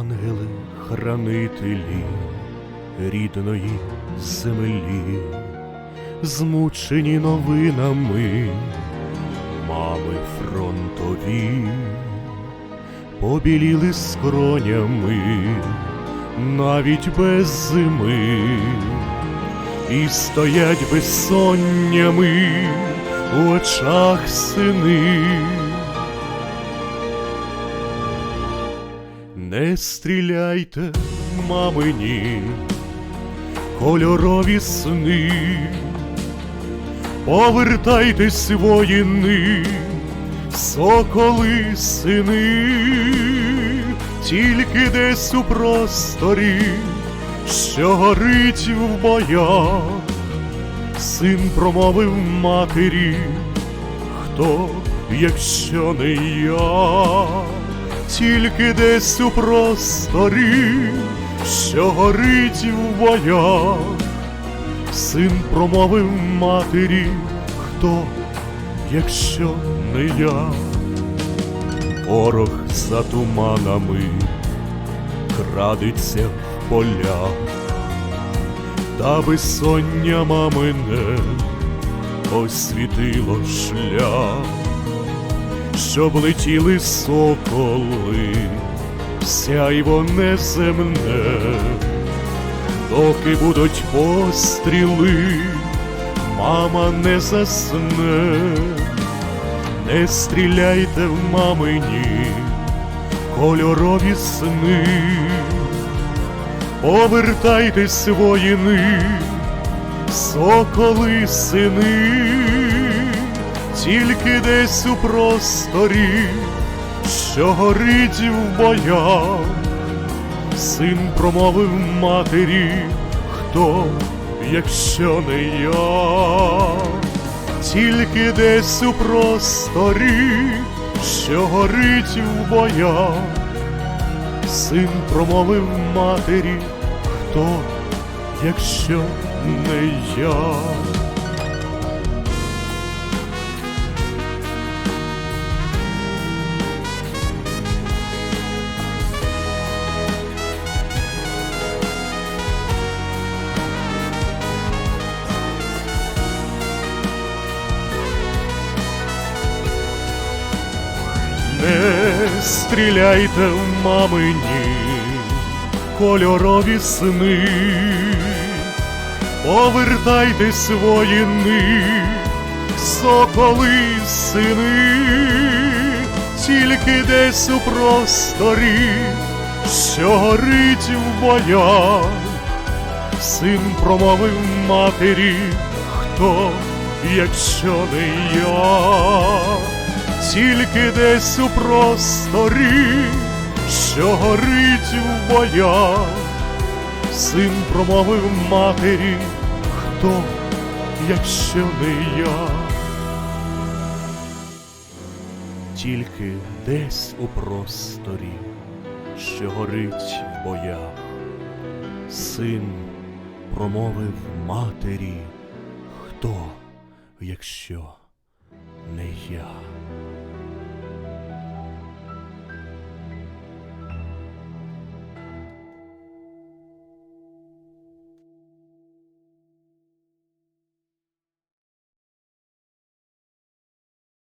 ангели хранителі рідної землі, змучені новинами, мами фронтові, побіліли скронями, навіть без зими, і стоять безсоннями у очах сини. Не стріляйте, мамині, кольорові сни, повертайтесь воїни, соколи сини, тільки десь у просторі, що горить в боях, син промовив матері, хто, якщо не я тільки десь у просторі, що горить в боях, син промовив матері, хто, якщо не я, ворог за туманами крадеться в полях, та безсоння мамине освітило шлях щоб летіли соколи, сяйво неземне, доки будуть постріли, мама не засне, не стріляйте в мамині, кольорові сни, повертайтесь воїни, соколи сини тільки десь у просторі, що горить в боях, син промовив матері, хто, якщо не я, тільки десь у просторі, що горить в боях, син промовив матері, хто, якщо не я. Не стріляйте в мамині кольорові сни, повертайтесь воїни, соколи сини, тільки десь у просторі, що горить в боях, син промовив матері, хто, якщо не я тільки десь у просторі, що горить в боях, син промовив матері, хто, якщо не я, тільки десь у просторі, що горить в боях, син промовив матері, хто, якщо не я.